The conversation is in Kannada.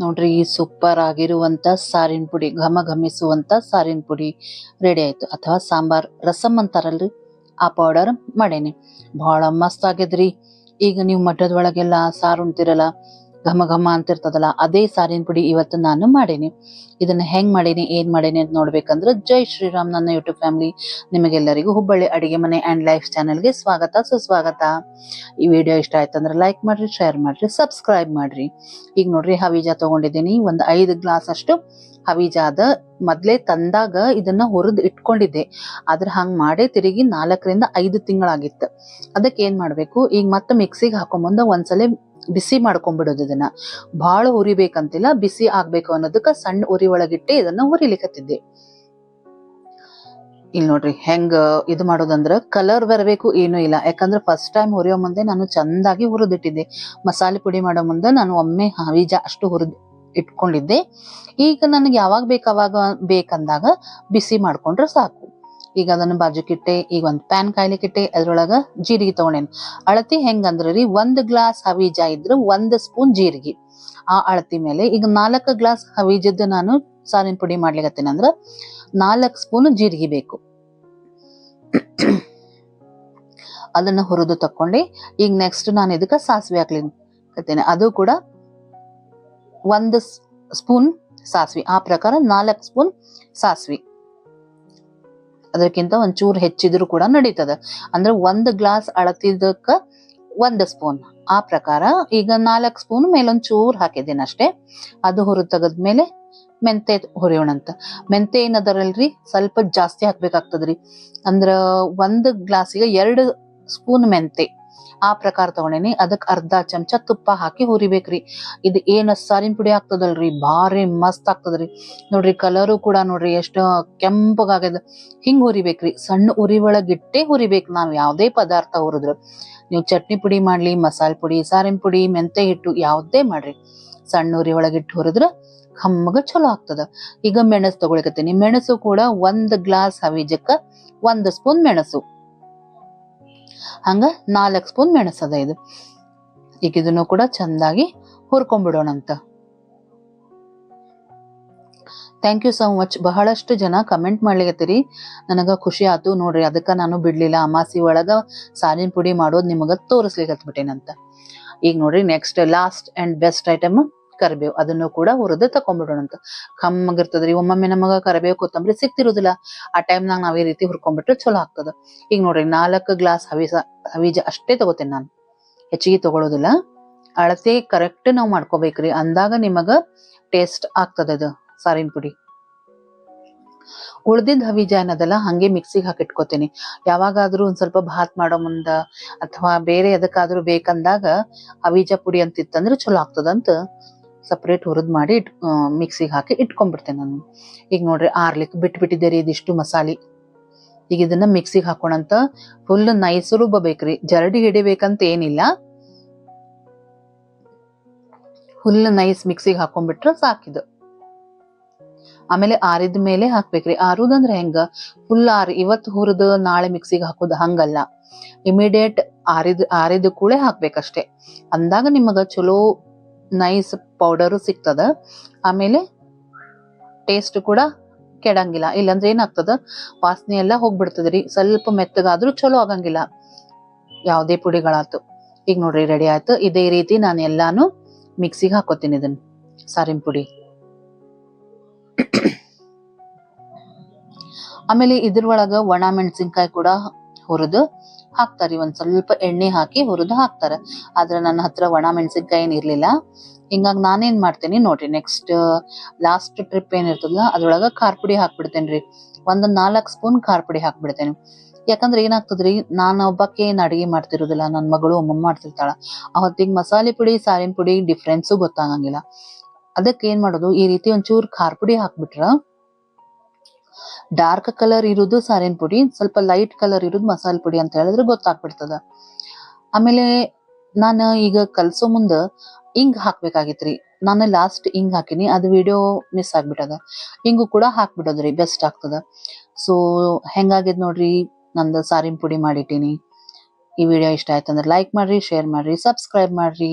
ನೋಡ್ರಿ, ಈ ಸೂಪರ್ ಆಗಿರುವಂತ ಸಾರಿನ ಪುಡಿ, ಘಮ ಘಮಿಸುವಂತ ಸಾರಿನ ಪುಡಿ ರೆಡಿ ಆಯ್ತು. ಅಥವಾ ಸಾಂಬಾರ್ ರಸಮ್ ಅಂತಾರಲ್ರಿ, ಆ ಪೌಡರ್ ಮಾಡೇನಿ. ಬಹಳ ಮಸ್ತ್ ಆಗಿದ್ರಿ. ಈಗ ನೀವು ಮಠದ ಒಳಗೆಲ್ಲ ಸಾರು ಉಣ್ತಿರಲ್ಲ ಘಮ ಘಮ ಅಂತಿರ್ತದಲ್ಲ, ಅದೇ ಸಾರಿನ ಪುಡಿ ಇವತ್ತು ನಾನು ಮಾಡೇನಿ. ಇದನ್ನ ಹೆಂಗ್ ಮಾಡೇನಿ, ಏನ್ ಮಾಡೇನಿ ಅಂತ ನೋಡ್ಬೇಕಂದ್ರೆ ಜೈ ಶ್ರೀರಾಮ್ ನನ್ನ ಯೂಟ್ಯೂಬ್ ಫ್ಯಾಮಿಲಿ. ನಿಮಗೆಲ್ಲರಿಗೂ ಹುಬ್ಬಳ್ಳಿ ಅಡಿಗೆ ಮನೆ ಅಂಡ್ ಲೈಫ್ ಚಾನೆಲ್ಗೆ ಸ್ವಾಗತ, ಸುಸ್ವಾಗತ. ಈ ವಿಡಿಯೋ ಇಷ್ಟ ಆಯ್ತಂದ್ರೆ ಲೈಕ್ ಮಾಡ್ರಿ, ಶೇರ್ ಮಾಡ್ರಿ, ಸಬ್ಸ್ಕ್ರೈಬ್ ಮಾಡ್ರಿ. ಈಗ ನೋಡ್ರಿ ಹವೀಜ ತಗೊಂಡಿದ್ದೀನಿ, ಒಂದ್ ಐದು ಗ್ಲಾಸ್ ಅಷ್ಟು ಹವೀಜಾದ ಮೊದ್ಲೇ ತಂದಾಗ ಇದನ್ನ ಹುರಿದ್ ಇಟ್ಕೊಂಡಿದ್ದೆ. ಆದ್ರೆ ಹಂಗ್ ಮಾಡೇ ತಿರುಗಿ ನಾಲ್ಕರಿಂದ ಐದು ತಿಂಗಳಾಗಿತ್ತು. ಅದಕ್ಕೆ ಏನ್ ಮಾಡ್ಬೇಕು, ಈಗ ಮತ್ತೆ ಮಿಕ್ಸಿಗೆ ಹಾಕೊಂಬಂದ ಒಂದ್ಸಲ ಬಿಸಿ ಮಾಡ್ಕೊಂಡ್ಬಿಡೋದು ಇದನ್ನ. ಬಹಳ ಹುರಿಬೇಕಂತಿಲ್ಲ ಬಿಸಿ ಆಗ್ಬೇಕು ಅನ್ನೋದಕ್ಕ ಸಣ್ಣ ಉರಿ ಒಳಗಿಟ್ಟೆ ಇದನ್ನ ಹುರಿಲಿಕತ್ತಿದ್ದೆ ಇಲ್ಲಿ ನೋಡ್ರಿ, ಹೆಂಗ ಇದು ಮಾಡೋದಂದ್ರ ಕಲರ್ ಬರಬೇಕು ಏನೂ ಇಲ್ಲ. ಯಾಕಂದ್ರೆ ಫಸ್ಟ್ ಟೈಮ್ ಹುರಿಯೋ ಮುಂದೆ ನಾನು ಚಂದಾಗಿ ಹುರಿದಿಟ್ಟಿದ್ದೆ. ಮಸಾಲೆ ಪುಡಿ ಮಾಡೋ ಮುಂದೆ ನಾನು ಒಮ್ಮೆ ಹವೀಜ ಅಷ್ಟು ಹುರಿದ್ ಇಟ್ಕೊಂಡಿದ್ದೆ. ಈಗ ನನಗೆ ಯಾವಾಗ ಬೇಕು ಅವಾಗ ಬೇಕಂದಾಗ ಬಿಸಿ ಮಾಡ್ಕೊಂಡ್ರೆ ಸಾಕು. ಈಗ ಅದನ್ನ ಬಾಜುಕಿಟ್ಟೆ ಈಗ ಒಂದ್ ಪ್ಯಾನ್ ಕಾಯ್ಲಿಕ್ಕಿಟ್ಟೆ ಅದ್ರೊಳಗ ಜೀರಿಗೆ ತಗೊಂಡೇನಿ. ಅಳತಿ ಹೆಂಗಂದ್ರ ರೀ, ಒಂದ್ ಗ್ಲಾಸ್ ಹವೀಜ ಇದ್ರ ಒಂದ್ ಸ್ಪೂನ್ ಜೀರಿಗೆ. ಆ ಅಳತಿ ಮೇಲೆ ಈಗ ನಾಲ್ಕು ಗ್ಲಾಸ್ ಹವೀಜದ ನಾನು ಸಾರಿನ ಪುಡಿ ಮಾಡ್ಲಿಕತ್ತೀನಿ ಅಂದ್ರ ನಾಲ್ಕು ಸ್ಪೂನ್ ಜೀರಿಗೆ ಬೇಕು. ಅದನ್ನ ಹುರಿದು ತಕ್ಕೊಂಡು, ಈಗ ನೆಕ್ಸ್ಟ್ ನಾನು ಇದಕ್ಕೆ ಸಾಸಿವೆ ಹಾಕ್ಲಿಕತ್ತೀನಿ. ಅದು ಕೂಡ ಒಂದು ಸ್ಪೂನ್ ಸಾಸಿವೆ. ಆ ಪ್ರಕಾರ ನಾಲ್ಕು ಸ್ಪೂನ್ ಸಾಸಿವೆ. ಅದಕ್ಕಿಂತ ಒಂಚೂರು ಹೆಚ್ಚಿದ್ರು ಕೂಡ ನಡೀತದ. ಅಂದ್ರೆ ಒಂದ್ ಗ್ಲಾಸ್ ಅಳತಿದ್ದಕ್ಕ ಒಂದ್ ಸ್ಪೂನ್. ಆ ಪ್ರಕಾರ ಈಗ ನಾಲ್ಕು ಸ್ಪೂನ್ ಮೇಲೊಂದ್ ಚೂರ್ ಹಾಕಿದ್ದೀನಿ ಅಷ್ಟೇ. ಅದು ಹುರಿದು ತೆಗದ್ಮೇಲೆ ಮೆಂತೆ ಹುರಿಯೋಣಂತ. ಮೆಂತೆ ಏನದರಲ್ರಿ? ಸ್ವಲ್ಪ ಜಾಸ್ತಿ ಹಾಕ್ಬೇಕಾಗ್ತದ್ರಿ. ಅಂದ್ರ ಒಂದ್ ಗ್ಲಾಸಿಗೆ ಎರಡು ಸ್ಪೂನ್ ಮೆಂತೆ ಆ ಪ್ರಕಾರ ತಗೊಂಡೇನಿ. ಅದಕ್ಕೆ ಅರ್ಧ ಚಮಚ ತುಪ್ಪ ಹಾಕಿ ಹುರಿಬೇಕ್ರಿ. ಇದು ಏನ ಸಾರಿನ ಪುಡಿ ಆಗ್ತದಲ್ರಿ? ಭಾರಿ ಮಸ್ತ್ ಆಗ್ತದ್ರಿ. ನೋಡ್ರಿ ಕಲರು ಕೂಡ ನೋಡ್ರಿ ಎಷ್ಟು ಕೆಂಪಗಾಗ್ಯದ ಹಿಂಗ್ ಹುರಿಬೇಕ್ರಿ. ಸಣ್ಣ ಉರಿ ಒಳಗಿಟ್ಟೆ ಹುರಿಬೇಕು ನಾವ್ ಯಾವ್ದೇ ಪದಾರ್ಥ ಹುರಿದ್ರು. ನೀವು ಚಟ್ನಿ ಪುಡಿ ಮಾಡ್ಲಿ, ಮಸಾಲೆ ಪುಡಿ, ಸಾರಿನ ಪುಡಿ, ಮೆಂತೆ ಹಿಟ್ಟು ಯಾವ್ದೇ ಮಾಡ್ರಿ. ಸಣ್ಣ ಉರಿ ಒಳಗಿಟ್ಟು ಹುರಿದ್ರ ಕಮ್ಮಗ ಚಲೋ ಆಗ್ತದ. ಈಗ ಮೆಣಸು ತಗೊಳಕತ್ತೀನಿ. ಮೆಣಸು ಕೂಡ ಒಂದ್ ಗ್ಲಾಸ್ ಹವಿಜಕ್ಕ ಒಂದ್ ಸ್ಪೂನ್ ಮೆಣಸು. ಹಂಗ ನಾಲ್ಕು ಸ್ಪೂನ್ ಮೆಣಸದ ಇದು. ಈಗ ಇದನ್ನು ಕೂಡ ಚಂದಾಗಿ ಹುರ್ಕೊಂಡ್ಬಿಡೋಣಂತ ಥ್ಯಾಂಕ್ ಯು ಸೋ ಮಚ್ ಬಹಳಷ್ಟು ಜನ ಕಮೆಂಟ್ ಮಾಡ್ಲಿಕತ್ತೀರಿ. ನನಗ ಖುಷಿ ಆತು ನೋಡ್ರಿ, ಅದಕ್ಕ ನಾನು ಬಿಡ್ಲಿಲ್ಲ. ಅಮಾಸಿ ಒಳಗ ಸಾರಿನ ಪುಡಿ ಮಾಡೋದ್ ನಿಮಗ ತೋರಿಸ್ಲಿಕತ್ಬಿಟ್ಟೇನಂತ. ಈಗ ನೋಡ್ರಿ next last and best item ಕರಿಬೇವು, ಅದನ್ನು ಕೂಡ ಹುರಿದು ತಕೊಂಡ್ಬಿಡೋಣಂತ ಕಮ್ಮಗಿರ್ತದ್ರಿ ಒಮ್ಮೊಮ್ಮೆ ನಮಗ ಕರಿಬೇವು, ಕೊತ್ತಂಬರಿ ಸಿಕ್ತಿರುದಿಲ್ಲ ಆ ಟೈಮ್ನಾಗ ನಾವ್ ಈ ರೀತಿ ಹುರ್ಕೊಂಡ್ಬಿಟ್ರೆ ಚಲೋ ಆಗ್ತದ. ಈಗ ನೋಡ್ರಿ, ನಾಲ್ಕು ಗ್ಲಾಸ್ ಹವಿಸ, ಹವೀಜ ಅಷ್ಟೇ ತಗೋತೇನೆ ನಾನು. ಹೆಚ್ಚಿಗೆ ತಗೊಳೋದಿಲ್ಲ. ಅಳತೆ ಕರೆಕ್ಟ್ ನಾವು ಮಾಡ್ಕೋಬೇಕ್ರಿ. ಅಂದಾಗ ನಿಮಗ ಟೇಸ್ಟ್ ಆಗ್ತದ ಅದು, ಸಾರಿನ ಪುಡಿ. ಉಳ್ದಿದ್ ಹವೀಜ ಏನದಲ್ಲ ಹಂಗೆ ಮಿಕ್ಸಿಗೆ ಹಾಕಿಟ್ಕೋತೀನಿ. ಯಾವಾಗಾದ್ರೂ ಒಂದ್ ಸ್ವಲ್ಪ ಭಾತ್ ಮಾಡೋ ಮುಂದ, ಅಥವಾ ಬೇರೆ ಎದಕ್ಕಾದ್ರೂ ಬೇಕಂದಾಗ ಹವೀಜ ಪುಡಿ ಅಂತಿತ್ತಂದ್ರೆ ಚಲೋ ಆಗ್ತದಂತ. ಸಪ್ರೇಟ್ ಹುರಿದ್ ಮಾಡಿ ಇಟ್ ಮಿಕ್ಸಿಗೆ ಹಾಕಿ ಇಟ್ಕೊಂಡ್ಬಿಡ್ತೇನೆ ನಾನು. ಈಗ ನೋಡ್ರಿ ಆರ್ಲಿಕ್ ಬಿಟ್ಬಿಟ್ಟಿದ್ದೆ ರೀ ಇದಿಷ್ಟು ಮಸಾಲೆ. ಈಗ ಇದನ್ನ ಮಿಕ್ಸಿಗೆ ಹಾಕೋಣಂತ ಫುಲ್ ನೈಸ್ ರುಬ್ಬಬೇಕ್ರಿ ಜರಡಿ ಹಿಡಿಬೇಕಂತ ಏನಿಲ್ಲ. ಫುಲ್ ನೈಸ್ ಮಿಕ್ಸಿಗೆ ಹಾಕೊಂಡ್ಬಿಟ್ರೆ ಸಾಕಿದು. ಆಮೇಲೆ ಆರಿದ ಮೇಲೆ ಹಾಕ್ಬೇಕ್ರಿ. ಆರುದಂದ್ರೆ ಹೆಂಗ? ಫುಲ್ ಆರ್, ಇವತ್ತು ಹುರಿದು ನಾಳೆ ಮಿಕ್ಸಿಗೆ ಹಾಕೋದು ಹಂಗಲ್ಲ. ಇಮಿಡಿಯೇಟ್ ಆರಿದ ಆರಿದ ಕೂಳೆ ಹಾಕ್ಬೇಕಷ್ಟೇ. ಅಂದಾಗ ನಿಮಗ ಚಲೋ ನೈಸ್ ಪೌಡರು ಸಿಗ್ತದ. ಆಮೇಲೆ ಟೇಸ್ಟ್ ಕೂಡ ಕೆಡಂಗಿಲ್ಲ. ಇಲ್ಲಾಂದ್ರೆ ಏನಾಗ್ತದ? ವಾಸನೆ ಎಲ್ಲ ಹೋಗ್ಬಿಡ್ತದ್ರಿ ಸ್ವಲ್ಪ ಮೆತ್ತಗಾದ್ರೂ ಚಲೋ ಆಗಂಗಿಲ್ಲ. ಯಾವುದೇ ಪುಡಿಗಳಾತು. ಈಗ ನೋಡ್ರಿ ರೆಡಿ ಆಯ್ತು. ಇದೇ ರೀತಿ ನಾನು ಎಲ್ಲಾನು ಮಿಕ್ಸಿಗೆ ಹಾಕೋತೀನಿ ಇದನ್ನ. ಸಾರಿನ ಪುಡಿ. ಆಮೇಲೆ ಇದ್ರೊಳಗ ಒಣ ಮೆಣಸಿನ್ಕಾಯಿ ಕೂಡ ಹುರಿದು ಹಾಕ್ತಾರೆ. ಒಂದ್ ಸ್ವಲ್ಪ ಎಣ್ಣೆ ಹಾಕಿ ಹುರಿದು ಹಾಕ್ತಾರೆ. ಆದ್ರೆ ನನ್ನ ಹತ್ರ ಒಣ ಮೆಣಸಿನ್ಕಾಯಿ ಏನ್ ಇರ್ಲಿಲ್ಲ. ಹಿಂಗಾಗಿ ನಾನೇನ್ ಮಾಡ್ತೇನಿ ನೋಡ್ರಿ ನೆಕ್ಸ್ಟ್ ಲಾಸ್ಟ್ ಟ್ರಿಪ್ ಏನಿರ್ತದಲ್ಲ ಅದ್ರೊಳಗ ಖಾರ ಪುಡಿ ಹಾಕ್ಬಿಡ್ತೇನ್ರಿ. ಒಂದ್ ನಾಲ್ಕ್ ಸ್ಪೂನ್ ಖಾರ ಪುಡಿ ಹಾಕ್ಬಿಡ್ತೇನೆ. ಯಾಕಂದ್ರೆ ಏನಾಗ್ತದ್ರಿ, ನಾನು ಒಬ್ಬಕ್ಕೆ ಏನ್ ಅಡಿಗೆ ಮಾಡ್ತಿರೋದಿಲ್ಲ, ನನ್ ಮಗಳು ಅಮ್ಮ ಮಾಡ್ತಿರ್ತಾಳ. ಅವತ್ತಿಗೆ ಮಸಾಲೆ ಪುಡಿ, ಸಾರಿನ ಪುಡಿ ಡಿಫ್ರೆನ್ಸು ಗೊತ್ತಾಗಂಗಿಲ್ಲ. ಅದಕ್ಕೆ ಏನ್ ಮಾಡೋದು, ಈ ರೀತಿ ಒಂಚೂರ್ ಖಾರ ಪುಡಿ ಹಾಕ್ಬಿಟ್ರ ಡಾರ್ಕ್ ಕಲರ್ ಇರೋದು ಸಾರಿನ ಪುಡಿ, ಸ್ವಲ್ಪ ಲೈಟ್ ಕಲರ್ ಇರೋದು ಮಸಾಲೆ ಪುಡಿ ಅಂತ ಹೇಳಿದ್ರೆ ಗೊತ್ತಾಗ್ಬಿಡ್ತದ. ಆಮೇಲೆ ನಾನು ಈಗ ಕಲ್ಸೋ ಮುಂದ ಇಂಗ್ ಹಾಕ್ಬೇಕಾಗಿತ್ರಿ. ನಾನು ಲಾಸ್ಟ್ ಇಂಗ್ ಹಾಕಿನಿ, ಅದು ವಿಡಿಯೋ ಮಿಸ್ ಆಗ್ಬಿಟ್ಟದ. ಇಂಗು ಕೂಡ ಹಾಕ್ಬಿಡೋದ್ರಿ ಬೆಸ್ಟ್ ಆಗ್ತದ. ಸೊ ಹೆಂಗಾಗಿದ್ ನೋಡ್ರಿ, ನಂದು ಸಾರಿನ ಪುಡಿ ಮಾಡಿಟ್ಟಿನಿ. ಈ ವಿಡಿಯೋ ಇಷ್ಟ ಆಯ್ತಂದ್ರೆ ಲೈಕ್ ಮಾಡ್ರಿ ಶೇರ್ ಮಾಡ್ರಿ ಸಬ್ಸ್ಕ್ರೈಬ್ ಮಾಡ್ರಿ.